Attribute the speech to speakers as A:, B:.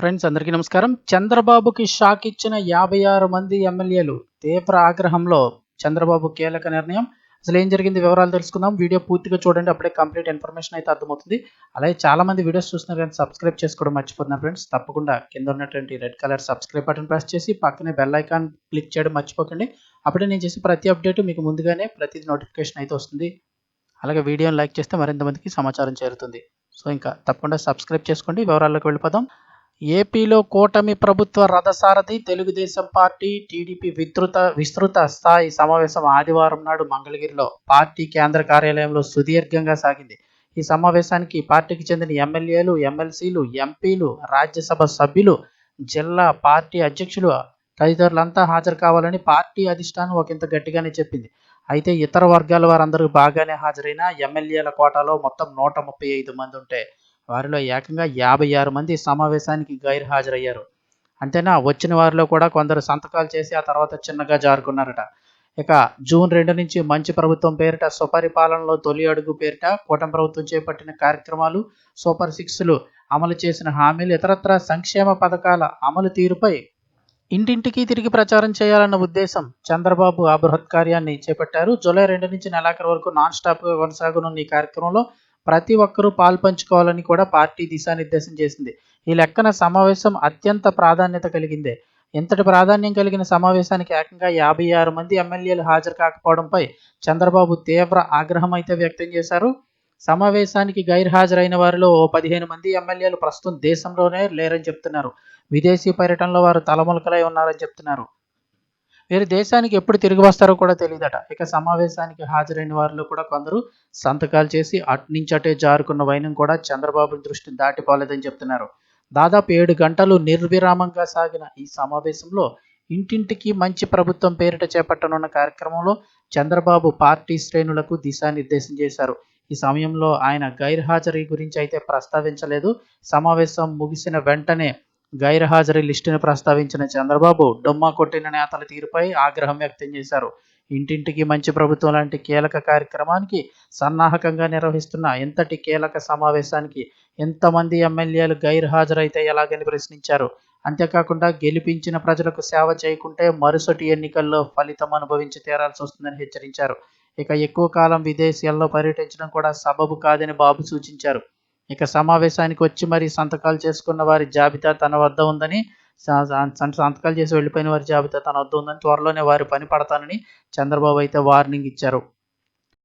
A: Friends అందరికీ నమస్కారం. చంద్రబాబుకి షాక్ ఇచ్చిన యాభై ఆరు మంది ఎమ్మెల్యేలు తీవ్ర ఆగ్రహంలో చంద్రబాబు కీలక నిర్ణయం. అసలు ఏం జరిగింది వివరాలు తెలుసుకుందాం. వీడియో పూర్తిగా చూడండి అప్పుడే కంప్లీట్ ఇన్ఫర్మేషన్ అయితే అర్థమవుతుంది. అలాగే చాలా మంది వీడియోస్ చూస్తున్నారు కానీ సబ్స్క్రైబ్ చేసుకోవడం మర్చిపోతున్నారు ఫ్రెండ్స్. తప్పకుండా కింద ఉన్నటువంటి red colour subscribe button press చేసి పక్కనే బెల్ ఐకాన్ క్లిక్ చేయడం మర్చిపోకండి. అప్పుడే నేను చేసే ప్రతి అప్డేట్ మీకు ముందుగానే ప్రతి నోటిఫికేషన్ అయితే వస్తుంది. అలాగే వీడియోని లైక్ చేస్తే మరింత మందికి సమాచారం చేరుతుంది. సో ఇంకా తప్పకుండా సబ్స్క్రైబ్ చేసుకోండి. వివరాల్లోకి వెళ్ళిపోదాం. ఏపీలో కూటమి ప్రభుత్వ రథసారథి తెలుగుదేశం పార్టీ టీడీపీ విస్తృత విస్తృత స్థాయి సమావేశం ఆదివారం నాడు మంగళగిరిలో పార్టీ కేంద్ర కార్యాలయంలో సుదీర్ఘంగా సాగింది. ఈ సమావేశానికి పార్టీకి చెందిన ఎమ్మెల్యేలు ఎమ్మెల్సీలు ఎంపీలు రాజ్యసభ సభ్యులు జిల్లా పార్టీ అధ్యక్షులు తదితరులంతా హాజరు కావాలని పార్టీ అధిష్టానం ఒకంత గట్టిగానే చెప్పింది. అయితే ఇతర వర్గాల వారందరూ బాగానే హాజరైన ఎమ్మెల్యేల కోటాలో మొత్తం నూట ముప్పై ఐదు మంది ఉంటే వారిలో ఏకంగా యాభై ఆరు మంది సమావేశానికి గైర్ హాజరయ్యారు అంతేనా? వచ్చిన వారిలో కూడా కొందరు సంతకాలు చేసి ఆ తర్వాత చిన్నగా జారుకున్నారట. ఇక జూన్ రెండు నుంచి మంచి ప్రభుత్వం పేరిట సుపరిపాలనలో తొలి అడుగు పేరిట కూటమి ప్రభుత్వం చేపట్టిన కార్యక్రమాలు సూపర్ సిక్స్లు అమలు చేసిన హామీలు ఇతరత్ర సంక్షేమ పథకాల అమలు తీరుపై ఇంటింటికి తిరిగి ప్రచారం చేయాలన్న ఉద్దేశం చంద్రబాబు ఆ బృహత్ కార్యాన్ని చేపట్టారు. జూలై రెండు నుంచి నెలాఖరు వరకు నాన్ స్టాప్గా కొనసాగనున్న ఈ కార్యక్రమంలో ప్రతి ఒక్కరూ పాల్పంచుకోవాలని కూడా పార్టీ దిశానిర్దేశం చేసింది. ఈ లెక్కన సమావేశం అత్యంత ప్రాధాన్యత కలిగిందే. ఇంతటి ప్రాధాన్యం కలిగిన సమావేశానికి ఏకంగా యాభై ఆరు మంది ఎమ్మెల్యేలు హాజరు కాకపోవడంపై చంద్రబాబు తీవ్ర ఆగ్రహం అయితే వ్యక్తం చేశారు. సమావేశానికి గైర్హాజరైన వారిలో ఓ పదిహేను మంది ఎమ్మెల్యేలు ప్రస్తుతం దేశంలోనే లేరని చెప్తున్నారు. విదేశీ పర్యటనలో వారు తలములకలై ఉన్నారని చెప్తున్నారు. వీరు దేశానికి ఎప్పుడు తిరిగి వస్తారో కూడా తెలియదట ఇక సమావేశానికి హాజరైన వారిలో కూడా కొందరు సంతకాలు చేసి అటు నుంచి జారుకున్న వైనం కూడా చంద్రబాబు దృష్టిని దాటిపోలేదని చెప్తున్నారు. దాదాపు ఏడు గంటలు నిర్విరామంగా సాగిన ఈ సమావేశంలో ఇంటింటికి మంచి ప్రభుత్వం పేరిట చేపట్టనున్న కార్యక్రమంలో చంద్రబాబు పార్టీ శ్రేణులకు దిశానిర్దేశం చేశారు. ఈ సమయంలో ఆయన గైర్హాజరీ గురించి అయితే ప్రస్తావించలేదు. సమావేశం ముగిసిన వెంటనే గైర్హాజరీ లిస్టును ప్రస్తావించిన చంద్రబాబు డొమ్మా కొట్టిన నేతల తీరుపై ఆగ్రహం వ్యక్తం చేశారు. ఇంటింటికి మంచి ప్రభుత్వం లాంటి కీలక కార్యక్రమానికి సన్నాహకంగా నిర్వహిస్తున్న ఇంతటి కీలక సమావేశానికి ఎంతమంది ఎమ్మెల్యేలు గైర్హాజరైతే ఎలాగని ప్రశ్నించారు. అంతేకాకుండా గెలిపించిన ప్రజలకు సేవ చేయకుంటే మరుసటి ఎన్నికల్లో ఫలితం అనుభవించి తీరాల్సి వస్తుందని హెచ్చరించారు. ఇక ఎక్కువ కాలం విదేశీయాల్లో పర్యటించడం కూడా సబబు కాదని బాబు సూచించారు. ఇక సమావేశానికి వచ్చి మరి సంతకాలు చేసుకున్న వారి జాబితా తన వద్ద ఉందని సంతకాలు చేసి వెళ్ళిపోయిన వారి జాబితా తన వద్ద ఉందని త్వరలోనే వారి పని పడతానని చంద్రబాబు అయితే వార్నింగ్ ఇచ్చారు.